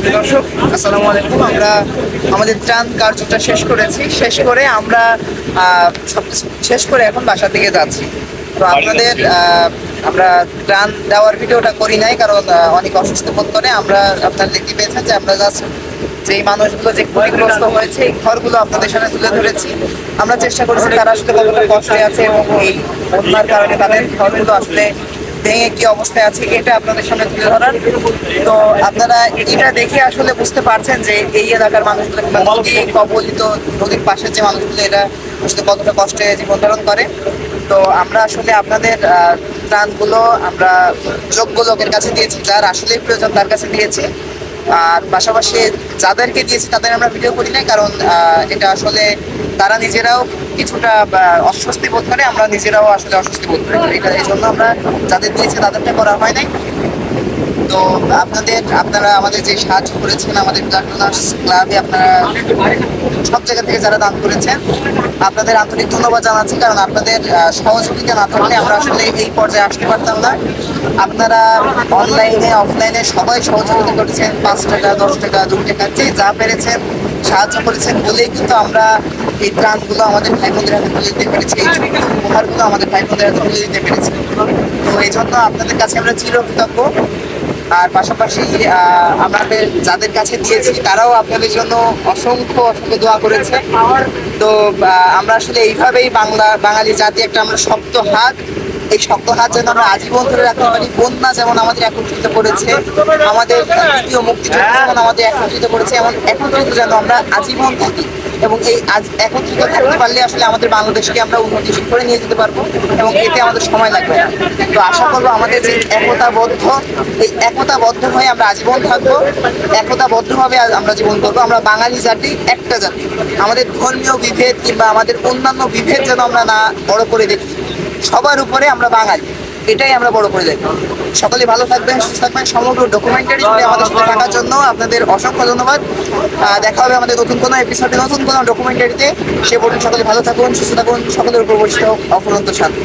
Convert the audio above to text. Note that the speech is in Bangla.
সুপ্রিয় দর্শক আসসালামু আলাইকুম। আমরা আমাদের ত্রাণ কার্যটা শেষ করেছি। শেষ করে আমরা শেষ করে এখন বাসার দিকে যাচ্ছি। তো আপনাদের আমরা ত্রাণ দেওয়ার ভিডিওটা করি নাই কারণ অনেক অসুস্থ বোধ করে আমরা আপনারা দেখতে পেয়েছেন যে আমরা জাস্ট যে মানুষগুলো যে ক্ষতিগ্রস্ত হয়েছে এই ঘরগুলো আপনাদের সামনে তুলে ধরেছি। আমরা চেষ্টা করেছি তারা আসলে কতটা কষ্টে আছে এবং এই বন্যার কারণে তাদের ঘরগুলো আসলে ভেঙে কি অবস্থায় আছে এটা আপনাদের সামনে তুলে ধরার। তো আপনারা এটা দেখে আসলে বুঝতে পারছেন যে এই এলাকার মানুষগুলো কবলিত নদীর পাশের যে মানুষগুলো এটা আসলে কতটা কষ্টে জীবন ধারণ করে। তো আমরা আসলে আপনাদের ত্রাণগুলো আমরা যোগ্য লোকের কাছে দিয়েছি, যার আসলেই প্রয়োজন তার কাছে দিয়েছি। আর পাশাপাশি যাদেরকে দিয়েছি তাদের আমরা ভিডিও করি নাই, কারণ এটা আসলে তারা নিজেরাও কিছুটা অস্বস্তি বোধ করে, আমরা নিজেরাও আসলে অস্বস্তি বোধ করি। এটা, এই জন্য আমরা যাদের দিয়েছি তাদেরটা করা হয় নাই। তো আপনাদের, আপনারা আমাদের যে সাহায্য করেছেন, আমাদের ডাক্তার্স ক্লাবে আপনারা সব জায়গা থেকে যারা দান করেছেন, আপনাদের আন্তরিক ধন্যবাদ জানাচ্ছি, কারণ আপনাদের সহযোগিতা না থাকলে আমরা আসলে এই পর্যায়ে আসতে পারতাম না। আপনারা অনলাইনে, অফলাইনে সবাই সহযোগিতা করেছেন, পাঁচ টাকা, দশ টাকা দু টাকা, যে যা পেরেছেন, সাহায্য করেছেন বলেই কিন্তু আমরা এই ত্রাণগুলো আমাদের ভাই বোনদের হাতে তুলে দিতে পেরেছি, এই উপহারগুলো আমাদের ভাই বোনদের হাতে তুলে দিতে পেরেছি। তো এই জন্য আপনাদের কাছে আমরা চিরকৃতজ্ঞ। আর পাশাপাশি আমাদের যাদের কাছে দিয়েছি, তারাও আপনাদের জন্য অসংখ্য অসংখ্য দোয়া করেছে। তো আমরা আসলে এইভাবেই বাংলা, বাঙালি জাতি একটা আমরা শক্ত হাত এই শক্ত হাত যেন আমরা আজীবন ধরে রাখতে পারি। বন্যা যেমন আমাদের একত্রিত করেছে, আমাদের দ্বিতীয় মুক্তিযুদ্ধ যেমন আমাদের একত্রিত করেছে, এমন একত্রিত যেন আমরা আজীবন থাকি। এবং এই আজ একত্রিত থাকতে পারলে আসলে আমাদের বাংলাদেশকে আমরা উন্নতি করে নিয়ে যেতে পারব এবং এতে আমাদের সময় লাগবে না। তো আশা করব আমাদের যে একতাবদ্ধ, এই একতাবদ্ধ হয়ে আমরা আজীবন থাকব। একতাবদ্ধভাবে আমরা জীবন করব। আমরা বাঙালি জাতি, একটা জাতি। আমাদের ধর্মীয় বিভেদ কিংবা আমাদের অন্যান্য বিভেদ যেন আমরা না বড় করে দেখি। সবার উপরে আমরা বাঙালি। এটাই আমরা বড় করে দেখব। সকলে ভালো থাকবেন, সুস্থ থাকবেন। সমগ্র ডকুমেন্টারি জুড়ে আমাদের সাথে থাকার জন্য আপনাদের অসংখ্য ধন্যবাদ। দেখা হবে আমাদের নতুন কোনো এপিসোডে নতুন কোনো ডকুমেন্টারিতে সে বলুন সকলে ভালো থাকুন, সুস্থ থাকুন, সকলের উপর বর্ষিত অফুরন্ত শান্তি